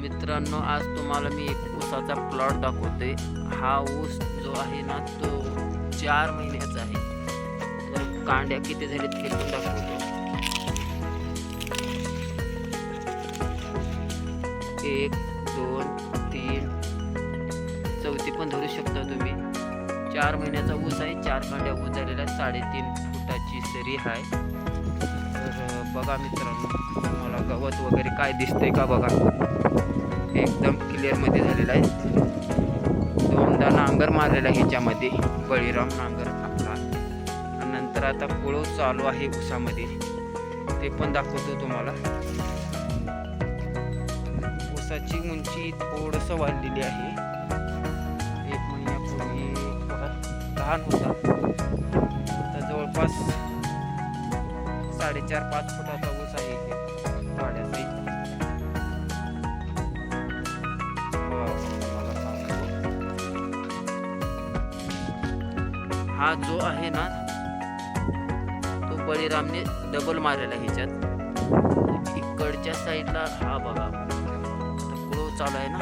मित्रांनो आज तुम्हाला मी एक ऊसाचा प्लॉट दाखवते. हा ऊस जो आहे ना तो चार महिन्याचा आहे. तर कांड्या किती झाल्यात हे पण दाखवतो. एक दोन तीन. चौथी पण धरू शकता तुम्ही. चार महिन्याचा ऊस आहे चार कांड्या ऊस झालेला साडेतीन फुटाची सरी आहे. बघा मित्रांनो तुम्हाला गवत वगैरे काय दिसतंय का बघा. एकदम क्लिअरमध्ये झालेला आहे. दोनदा नांगर मारलेला आहे ह्याच्यामध्ये. बळीराम नांगर आपला. आणि नंतर आता कुळव चालू आहे ऊसामध्ये. ते पण दाखवतो तुम्हाला. ऊसाची उंची थोडंसं वाढलेली आहे. एक महिन्यापूर्वी थोडा लहान होता. तर जवळपास साडेचार पाच फुटाचा ऊस आहे. हा जो आहे ना तो बळीरामने डबल मारलेला ह्याच्यात. इकडच्या साईडला हा बघा. आता कुळव चालू आहे ना.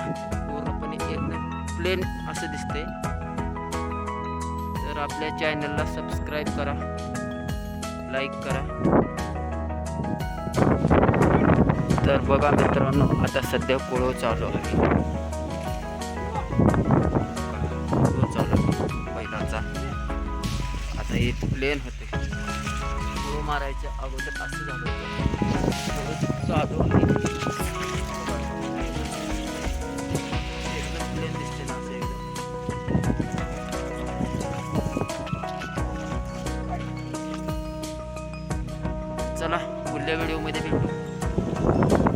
पूर्णपणे एकदम प्लेन असं दिसते तर आपल्या चॅनलला सबस्क्राईब करा. लाईक करा. तर बघा मित्रांनो आता सध्या कुळव चालू आहे. नाही प्लेन होते. सुरू मारायच्या अगोदर असं झालं होतं. साधून एकदम चला पुढल्या व्हिडिओमध्ये भेटू.